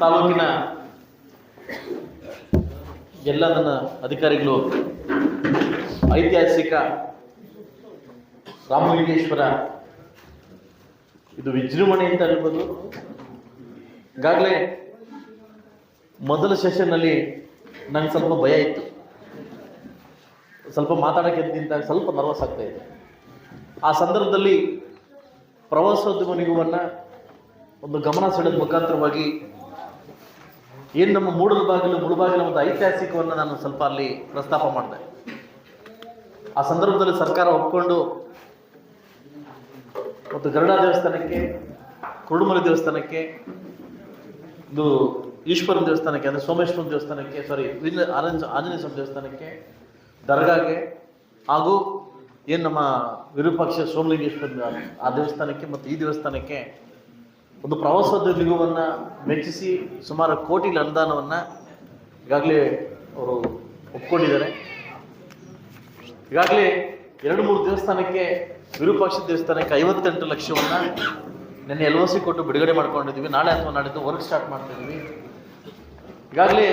ತಾಲೂಕಿನ ಎಲ್ಲ ನನ್ನ ಅಧಿಕಾರಿಗಳು, ಐತಿಹಾಸಿಕ ರಾಮಲಿಂಗೇಶ್ವರ, ಇದು ವಿಜೃಂಭಣೆ ಅಂತ ಹೇಳ್ಬೋದು. ಈಗಾಗಲೇ ಮೊದಲ ಸೆಷನ್ನಲ್ಲಿ ನಂಗೆ ಸ್ವಲ್ಪ ಭಯ ಇತ್ತು. ಸ್ವಲ್ಪ ಮಾತಾಡೋಕ್ಕೆ ನಿಂತಾಗ ಸ್ವಲ್ಪ ನರ್ವಸ್ ಆಗ್ತಾ ಇದೆ ಆ ಸಂದರ್ಭದಲ್ಲಿ ಪ್ರವಾಸೋದ್ಯಮ ನಿಗಮವನ್ನು ಒಂದು ಗಮನ ಸೆಳೆದ ಮುಖಾಂತರವಾಗಿ ಏನು ನಮ್ಮ ಮೂಡದ ಬಾಗಿಲು ಮುಳುಬಾಗಿಲ ಒಂದು ಐತಿಹಾಸಿಕವನ್ನು ನಾನು ಸ್ವಲ್ಪ ಅಲ್ಲಿ ಪ್ರಸ್ತಾಪ ಮಾಡಿದೆ. ಆ ಸಂದರ್ಭದಲ್ಲಿ ಸರ್ಕಾರ ಒಪ್ಕೊಂಡು ಮತ್ತು ಗರುಡ ದೇವಸ್ಥಾನಕ್ಕೆ ಕುರುಡುಮಲೆ ದೇವಸ್ಥಾನಕ್ಕೆ, ಇದು ಈಶ್ವರನ ದೇವಸ್ಥಾನಕ್ಕೆ, ಅಂದರೆ ಸೋಮೇಶ್ವರನ ದೇವಸ್ಥಾನಕ್ಕೆ ಸಾರಿ ಆನಂದ, ಆಂಜನೇಯ ಸ್ವಾಮಿ ದೇವಸ್ಥಾನಕ್ಕೆ, ದರ್ಗಾಗೆ, ಹಾಗೂ ಏನು ನಮ್ಮ ವಿರೂಪಾಕ್ಷ ಸೋಮಲಿಂಗೇಶ್ವರ ಆ ದೇವಸ್ಥಾನಕ್ಕೆ ಮತ್ತು ಈ ದೇವಸ್ಥಾನಕ್ಕೆ ಒಂದು ಪ್ರವಾಸೋದ್ಯಮ ನಿಗಮವನ್ನು ಮೆಚ್ಚಿಸಿ ಸುಮಾರು ಕೋಟಿ ಅನುದಾನವನ್ನು ಈಗಾಗಲೇ ಅವರು ಒಪ್ಕೊಂಡಿದ್ದಾರೆ. ಈಗಾಗಲೇ ಎರಡು ಮೂರು ದೇವಸ್ಥಾನಕ್ಕೆ, ವಿರೂಪಾಕ್ಷ ದೇವಸ್ಥಾನಕ್ಕೆ ಐವತ್ತೆಂಟು ಲಕ್ಷವನ್ನು ನಿನ್ನೆ ಎಲ್ ಸಿ ಕೊಟ್ಟು ಬಿಡುಗಡೆ ಮಾಡ್ಕೊಂಡಿದ್ದೀವಿ. ನಾಳೆ ಅಥವಾ ನಾಡಿದ್ದು ವರ್ಕ್ ಸ್ಟಾರ್ಟ್ ಮಾಡ್ತಾ ಇದ್ದೀವಿ ಈಗಾಗಲೇ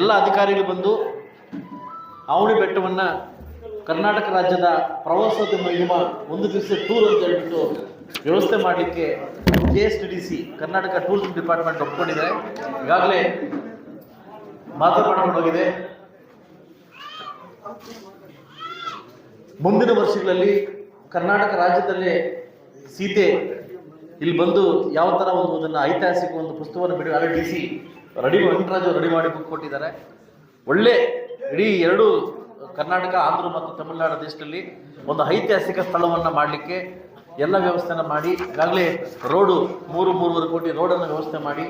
ಎಲ್ಲ ಅಧಿಕಾರಿಗಳು ಬಂದು ಆವಣಿ ಬೆಟ್ಟವನ್ನು ಕರ್ನಾಟಕ ರಾಜ್ಯದ ಪ್ರವಾಸೋದ್ಯಮ ಯುವ ಒಂದು ದಿವಸ ಟೂರ್ ಅಂತ ಹೇಳ್ಬಿಟ್ಟು ವ್ಯವಸ್ಥೆ ಮಾಡಲಿಕ್ಕೆ K S T D C Karnataka tourism department ಒಪ್ಕೊಂಡಿದೆ. ಈಗಾಗಲೇ ಮಾತು ಮಾಡ್ಕೊಂಡು ಹೋಗಿದೆ ಮುಂದಿನ ವರ್ಷಗಳಲ್ಲಿ ಕರ್ನಾಟಕ ರಾಜ್ಯದಲ್ಲಿ ಸೀತೆ ಇಲ್ಲಿ ಬಂದು ಯಾವ ಥರ ಒಂದು ಅದನ್ನು ಐತಿಹಾಸಿಕ ಒಂದು ಪುಸ್ತಕವನ್ನು ಬಿಡಿ already D C ready Venkataraju ready ಮಾಡಿ ಬುಕ್ ಕೊಟ್ಟಿದ್ದಾರೆ. ಒಳ್ಳೆ ಇಡೀ ಎರಡು ಕರ್ನಾಟಕ, ಆಂಧ್ರ ಮತ್ತು ತಮಿಳುನಾಡು ದೇಶದಲ್ಲಿ ಒಂದು ಐತಿಹಾಸಿಕ ಸ್ಥಳವನ್ನು ಮಾಡಲಿಕ್ಕೆ ಎಲ್ಲ ವ್ಯವಸ್ಥೆನ ಮಾಡಿ, ಈಗಾಗಲೇ ರೋಡು ಮೂರು, ಮೂರುವರೆ ಕೋಟಿ ರೋಡನ್ನು ವ್ಯವಸ್ಥೆ ಮಾಡಿ,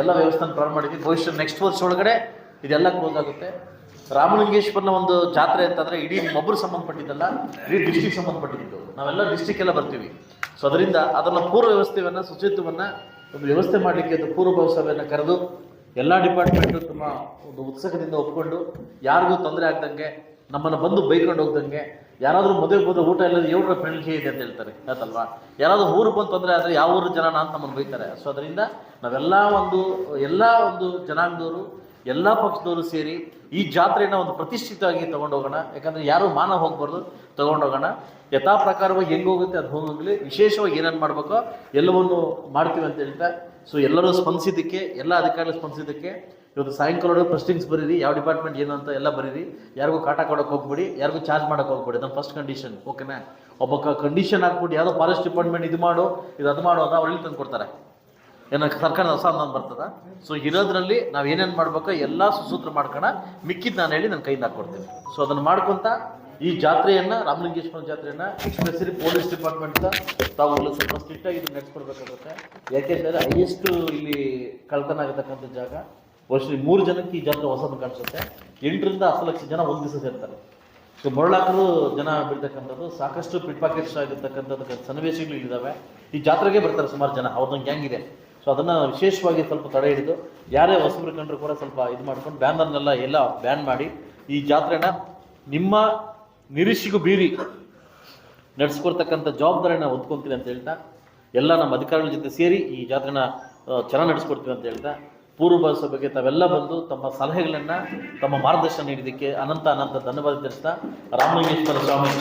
ಎಲ್ಲ ವ್ಯವಸ್ಥೆನ ಪ್ರಾರಂಭ ಮಾಡಿದ್ವಿ. ಭವಿಷ್ಯ ನೆಕ್ಸ್ಟ್ ವರ್ಷ ಒಳಗಡೆ ಇದೆಲ್ಲ ಕ್ಲೋಸ್ ಆಗುತ್ತೆ. ರಾಮಲಿಂಗೇಶ್ವರನ ಒಂದು ಜಾತ್ರೆ ಅಂತಂದರೆ ಇಡೀ ಒಬ್ಬರು ಸಂಬಂಧಪಟ್ಟಿದ್ದಲ್ಲ, ಇಡೀ ಡಿಸ್ಟಿಕ್ ಸಂಬಂಧಪಟ್ಟಿದ್ದು. ನಾವೆಲ್ಲ ಡಿಸ್ಟಿಕ್ ಎಲ್ಲ ಬರ್ತೀವಿ. ಸೊ ಅದರಿಂದ ಅದನ್ನು ಪೂರ್ವ ವ್ಯವಸ್ಥೆಯನ್ನು, ಶುಚಿತ್ವವನ್ನು, ಒಂದು ವ್ಯವಸ್ಥೆ ಮಾಡಲಿಕ್ಕೆ ಅದು ಪೂರ್ವಭಾವ ಸಭೆಯನ್ನು ಕರೆದು ಎಲ್ಲ ಡಿಪಾರ್ಟ್ಮೆಂಟು ತಮ್ಮ ಒಂದು ಉತ್ಸುಕದಿಂದ ಒಪ್ಕೊಂಡು, ಯಾರಿಗೂ ತೊಂದರೆ ಆಗ್ದಂಗೆ, ನಮ್ಮನ್ನು ಬಂದು ಬೈಕೊಂಡು ಹೋಗ್ದಂಗೆ ಯಾರಾದರೂ ಮದುವೆ ಬಂದು ಊಟ ಇಲ್ಲ ಏಳರ ಪೆಣಿಕೆ ಇದೆ ಅಂತ ಹೇಳ್ತಾರೆ ಆಯ್ತಲ್ವಾ ಯಾರಾದರೂ ಊರು ಬಂತು ಅಂದರೆ ಆದರೆ ಯಾವ ಊರು ಜನ ಅಂತ ನಮ್ಮನ್ನು ಬೈತಾರೆ. ಸೊ ಅದರಿಂದ ನಾವೆಲ್ಲ ಒಂದು, ಎಲ್ಲ ಒಂದು ಜನಾಂಗದವರು, ಎಲ್ಲ ಪಕ್ಷದವರು ಸೇರಿ ಈ ಜಾತ್ರೆಯನ್ನು ಒಂದು ಪ್ರತಿಷ್ಠಿತವಾಗಿ ತಗೊಂಡೋಗೋಣ. ಯಾಕಂದರೆ ಯಾರು ಮಾನ ಹೋಗ್ಬಾರ್ದು, ತಗೊಂಡೋಗೋಣ. ಯಥಾ ಪ್ರಕಾರವಾಗಿ ಹೆಂಗೆ ಹೋಗುತ್ತೆ, ಅದು ಹೋಗಲಿ ವಿಶೇಷವಾಗಿ ಏನೇನು ಮಾಡಬೇಕೋ ಎಲ್ಲವನ್ನು ಮಾಡ್ತೀವಿ ಅಂತ ಹೇಳ್ತಾ ಸೊ ಎಲ್ಲರೂ ಸ್ಪಂದಿಸಿದ್ದಕ್ಕೆ, ಎಲ್ಲ ಅಧಿಕಾರಿಗಳು ಸ್ಪಂದಿಸಿದ್ದಕ್ಕೆ ಇವತ್ತು ಸಾಯಂಕಾಲ ಪ್ರಸ್ಟಿಂಗ್ಸ್ ಬರೀರಿ, ಯಾವ ಡಿಪಾರ್ಟ್ಮೆಂಟ್ ಏನು ಅಂತ ಎಲ್ಲ ಬರೀರಿ. ಯಾರಿಗೂ ಕಾಟ ಕೊಡೋಕೆ ಹೋಗ್ಬಿಡಿ, ಯಾರಿಗೂ ಚಾರ್ಜ್ ಮಾಡೋಕೆ ಹೋಗ್ಬಿಡಿ. ನಮ್ಮ ಫಸ್ಟ್ ಕಂಡೀಷನ್ ಓಕೆನಾ ಒಬ್ಬ ಕಂಡೀಷನ್ ಹಾಕ್ಬಿಟ್ಟು ಯಾವುದೋ ಫಾರೆಸ್ಟ್ ಡಿಪಾರ್ಟ್ಮೆಂಟ್ ಇದು ಮಾಡು, ಇದು ಅದು ಮಾಡು ಅಂತ ಅವ್ರಿಗೆ ತಂದು ಕೊಡ್ತಾರೆ. ಏನೋ ಸರ್ಕಾರದ ಹೊಸ ಅಂದ್ ಬರ್ತದ? ಸೊ ಇರೋದ್ರಲ್ಲಿ ನಾವು ಏನೇನು ಮಾಡ್ಬೇಕು ಎಲ್ಲ ಸುಸೂತ್ರ ಮಾಡ್ಕೋಣ. ಮಿಕ್ಕಿದ್ದು ನಾನು ಹೇಳಿ ನನ್ನ ಕೈಯಿಂದ ಹಾಕ್ಕೊಡ್ತೀನಿ. ಸೊ ಅದನ್ನು ಮಾಡ್ಕೊತ ಈ ಜಾತ್ರೆಯನ್ನು ರಾಮಲಿಂಗೇಶ್ವರ ಜಾತ್ರೆಯನ್ನು ಸ್ಪೆಷಲಿ ಪೊಲೀಸ್ ಡಿಪಾರ್ಟ್ಮೆಂಟ್ ತಾವು ಸ್ವಲ್ಪ ಸ್ಟ್ರಿಕ್ಟಾಗಿ ಆಗಿ ನಡೆಸ್ಕೊಡ್ಬೇಕಾಗುತ್ತೆ. ಯಾಕೆಂದರೆ ಹೈಯೆಸ್ಟ್ ಇಲ್ಲಿ ಕಳ್ತನ ಆಗತಕ್ಕಂಥ ಜಾಗ. ವರ್ಷ ಮೂರು ಜನಕ್ಕೆ ಈ ಜಾತ್ರೆ ಹೊಸದು ಕಾಣಿಸುತ್ತೆ. ಎಂಟರಿಂದ ಹತ್ತು ಲಕ್ಷ ಜನ ಒಂದು ದಿವಸ ಸೇರ್ತಾರೆ. ಸೊ ಮರಳಾಕರು ಜನ ಬಿಡ್ತಕ್ಕಂಥದ್ದು, ಸಾಕಷ್ಟು ಪಿಟ್ ಪಾಕೆಟ್ಸ್ ಆಗಿರ್ತಕ್ಕಂಥದ್ದು ಸನ್ನಿವೇಶಗಳು ಇಲ್ಲಿದ್ದಾವೆ ಈ ಜಾತ್ರೆಗೆ ಬರ್ತಾರೆ ಸುಮಾರು ಜನ, ಅವ್ರದ್ದೊಂದು ಗ್ಯಾಂಗ್ ಇದೆ. ಸೊ ಅದನ್ನು ವಿಶೇಷವಾಗಿ ಸ್ವಲ್ಪ ತಡೆ ಹಿಡಿದು, ಯಾರೇ ಹೊಸಬ್ರು ಕಂಡ್ರು ಕೂಡ ಸ್ವಲ್ಪ ಇದು ಮಾಡ್ಕೊಂಡು, ಬ್ಯಾನರ್ನೆಲ್ಲ ಎಲ್ಲ ಬ್ಯಾನ್ ಮಾಡಿ, ಈ ಜಾತ್ರೆನ ನಿಮ್ಮ ನಿರೀಕ್ಷೆಗೂ ಬೀರಿ ನಡೆಸ್ಕೊಡ್ತಕ್ಕಂಥ ಜವಾಬ್ದಾರಿನ ಹೊತ್ಕೊಂತೀನಿ ಅಂತ ಹೇಳ್ತಾ, ಎಲ್ಲ ನಮ್ಮ ಅಧಿಕಾರಿಗಳ ಜೊತೆ ಸೇರಿ ಈ ಜಾತ್ರೆನ ಚೆನ್ನಾಗಿ ನಡೆಸ್ಕೊಡ್ತೀವಿ ಅಂತ ಹೇಳ್ತಾ ಪೂರ್ವ ಬಗ್ಗೆ ತಾವೆಲ್ಲ ಬಂದು ತಮ್ಮ ಸಲಹೆಗಳನ್ನು, ತಮ್ಮ ಮಾರ್ಗದರ್ಶನ ನೀಡಿದ್ದಕ್ಕೆ ಅನಂತ ಅನಂತ ಧನ್ಯವಾದ ತಿಳಿಸ್ತಾ, ರಾಮಲಿಂಗೇಶ್ವರ ಸ್ವಾಮಿ,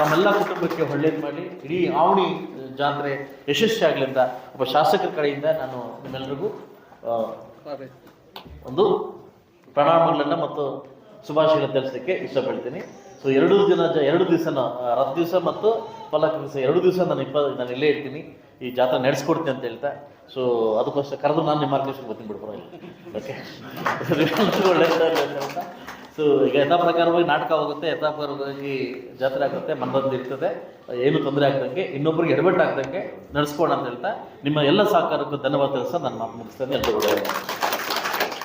ತಮ್ಮೆಲ್ಲ ಕುಟುಂಬಕ್ಕೆ ಒಳ್ಳೇದು ಮಾಡಿ ಇಡೀ ಆವಣಿ ಜಾತ್ರೆ ಯಶಸ್ವಿಯಾಗಲಿ ಅಂತ ಒಬ್ಬ ಶಾಸಕರ ಕಡೆಯಿಂದ ನಾನು ನಿಮ್ಮೆಲ್ಲರಿಗೂ ಒಂದು ಪ್ರಣಾಮಗಳನ್ನು ಮತ್ತು ಶುಭಾಶಯಗಳನ್ನು ತಿಳಿಸಲಿಕ್ಕೆ ಇಷ್ಟಪಡ್ತೀನಿ. ಸೊ ಎರಡು ದಿನ ಎರಡು ದಿವಸ ರಥ ದಿವಸ ಮತ್ತು ಫಲಕ ದಿವಸ, ಎರಡು ದಿವಸ ನಾನು ಇಪ್ಪ, ನಾನು ಇಲ್ಲೇ ಇರ್ತೀನಿ. ಈ ಜಾತ್ರೆ ನಡೆಸ್ಕೊಡ್ತೀನಿ ಅಂತ ಹೇಳ್ತಾ. ಸೊ ಅದಕ್ಕೋಸ್ಕರ ಕರೆದು ನಾನು ನಿಮ್ಮ ಮಾರ್ಗದರ್ಶನ ಬರ್ತೀನಿ ಬಿಡ್ಬೋದು ಓಕೆ ಅಂತ ಸೊ ಈಗ ಯಥಾ ಪ್ರಕಾರವಾಗಿ ನಾಟಕ ಹೋಗುತ್ತೆ ಯಥಾ ಪ್ರಕಾರವಾಗಿ ಜಾತ್ರೆ ಆಗುತ್ತೆ ಮನರಂಜನೆ ಇರ್ತದೆ. ಏನು ತೊಂದರೆ ಆಗ್ದಂಗೆ ಇನ್ನೊಬ್ಬರಿಗೆ ಎಡವಟ್ಟು ಆಗ್ದಂಗೆ ಅಂತ ಹೇಳ್ತಾ. ನಿಮ್ಮ ಎಲ್ಲ ಸಹಕಾರಕ್ಕೂ ಧನ್ಯವಾದ ತಿಳಿಸ ನಾನು ಮಾತು ಮುಗಿಸ್ತೇನೆ. ಎಲ್ಲರೂ